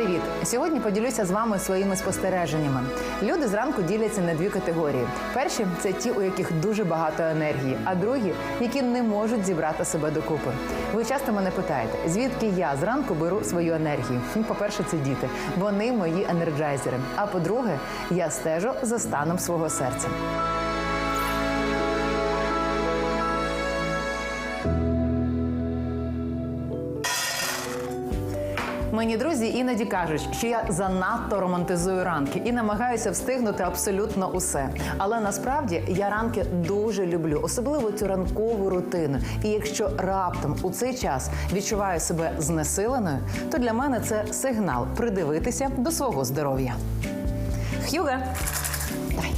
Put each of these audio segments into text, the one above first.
Привіт! Сьогодні поділюся з вами своїми спостереженнями. Люди зранку діляться на дві категорії: перші це ті, у яких дуже багато енергії, а другі, які не можуть зібрати себе докупи. Ви часто мене питаєте, звідки я зранку беру свою енергію? По-перше, це діти. Вони мої енерджайзери. А по-друге, я стежу за станом свого серця. Мені друзі іноді кажуть, що я занадто романтизую ранки і намагаюся встигнути абсолютно усе. Але насправді я ранки дуже люблю, особливо цю ранкову рутину. І якщо раптом у цей час відчуваю себе знесиленою, то для мене це сигнал придивитися до свого здоров'я. Х'юга, дай.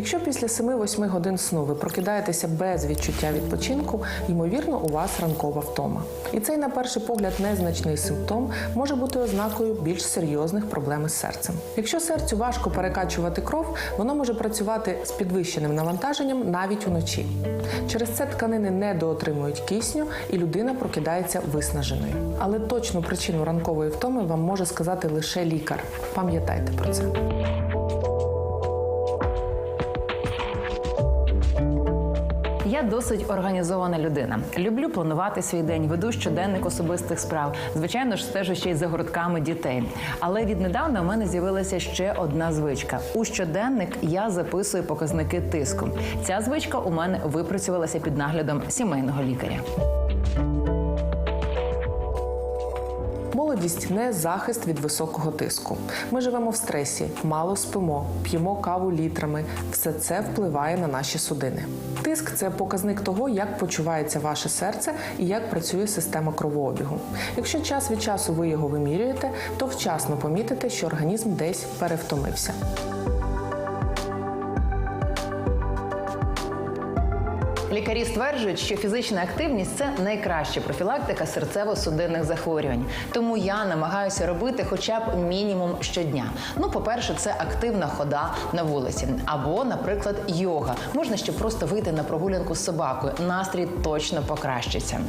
Якщо після 7-8 годин сну ви прокидаєтеся без відчуття відпочинку, ймовірно, у вас ранкова втома. І цей, на перший погляд, незначний симптом може бути ознакою більш серйозних проблем із серцем. Якщо серцю важко перекачувати кров, воно може працювати з підвищеним навантаженням навіть уночі. Через це тканини недоотримують кисню, і людина прокидається виснаженою. Але точну причину ранкової втоми вам може сказати лише лікар. Пам'ятайте про це. Я досить організована людина. Люблю планувати свій день, веду щоденник особистих справ. Звичайно ж, стежу ще й за гуртками дітей. Але віднедавна у мене з'явилася ще одна звичка. У щоденник я записую показники тиску. Ця звичка у мене випрацювалася під наглядом сімейного лікаря. Молодість не захист від високого тиску. Ми живемо в стресі, мало спимо, п'ємо каву літрами. Все це впливає на наші судини. Тиск це показник того, як почувається ваше серце і як працює система кровообігу. Якщо час від часу ви його вимірюєте, то вчасно помітите, що організм десь перевтомився. Лікарі стверджують, що фізична активність це найкраща профілактика серцево-судинних захворювань. Тому я намагаюся робити хоча б мінімум щодня. Ну, по-перше, це активна хода на вулиці, або, наприклад, йога. Можна ще просто вийти на прогулянку з собакою. Настрій точно покращиться.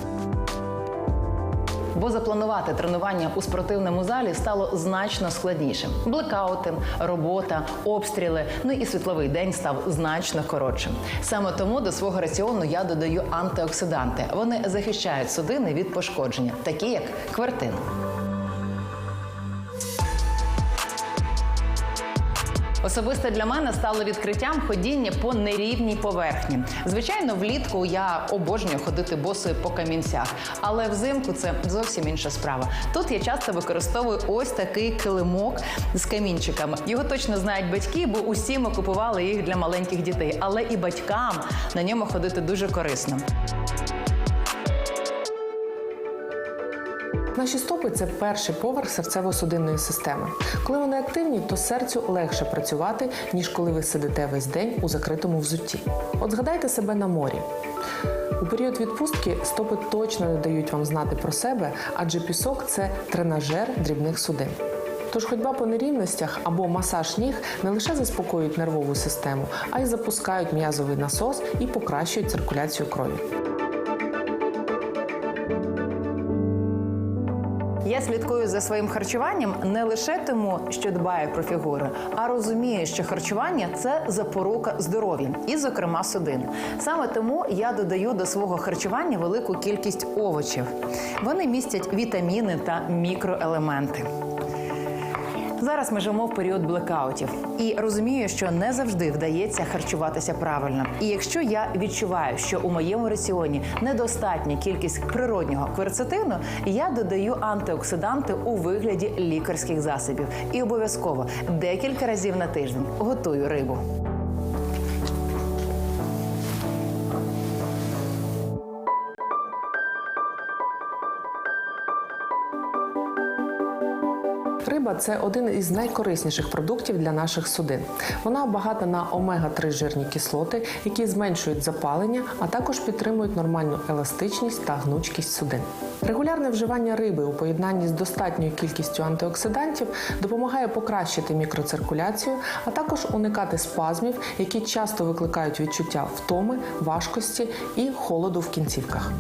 Бо запланувати тренування у спортивному залі стало значно складніше. Блекаути, робота, обстріли, ну і світловий день став значно коротшим. Саме тому до свого раціону я додаю антиоксиданти. Вони захищають судини від пошкодження, такі як квертин. Особисто для мене стало відкриттям ходіння по нерівній поверхні. Звичайно, влітку я обожнюю ходити босою по камінцях, але взимку це зовсім інша справа. Тут я часто використовую ось такий килимок з камінчиками. Його точно знають батьки, бо усі ми купували їх для маленьких дітей. Але і батькам на ньому ходити дуже корисно. Наші стопи це перший поверх серцево-судинної системи. Коли вони активні, то серцю легше працювати, ніж коли ви сидите весь день у закритому взутті. От згадайте себе на морі. У період відпустки стопи точно не дають вам знати про себе, адже пісок це тренажер дрібних судин. Тож ходьба по нерівностях або масаж ніг не лише заспокоюють нервову систему, а й запускають м'язовий насос і покращують циркуляцію крові. Слідкую за своїм харчуванням не лише тому, що дбаю про фігуру, а розумію, що харчування це запорука здоров'я, і, зокрема, судин. Саме тому я додаю до свого харчування велику кількість овочів. Вони містять вітаміни та мікроелементи. Зараз ми живемо в період блекаутів і розумію, що не завжди вдається харчуватися правильно. І якщо я відчуваю, що у моєму раціоні недостатня кількість природнього кверцетину, я додаю антиоксиданти у вигляді лікарських засобів і обов'язково декілька разів на тиждень готую рибу. Риба це один із найкорисніших продуктів для наших судин. Вона багата на омега-3 жирні кислоти, які зменшують запалення, а також підтримують нормальну еластичність та гнучкість судин. Регулярне вживання риби у поєднанні з достатньою кількістю антиоксидантів допомагає покращити мікроциркуляцію, а також уникати спазмів, які часто викликають відчуття втоми, важкості і холоду в кінцівках.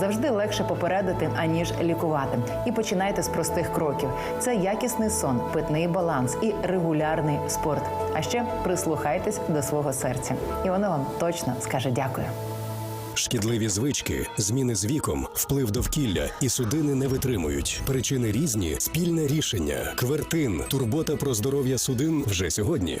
Завжди легше попередити, аніж лікувати. І починайте з простих кроків: це якісний сон, питний баланс і регулярний спорт. А ще прислухайтесь до свого серця, і воно вам точно скаже дякую. Шкідливі звички, зміни з віком, вплив довкілля і судини не витримують. Причини різні, спільне рішення. Квертин, турбота про здоров'я судин вже сьогодні.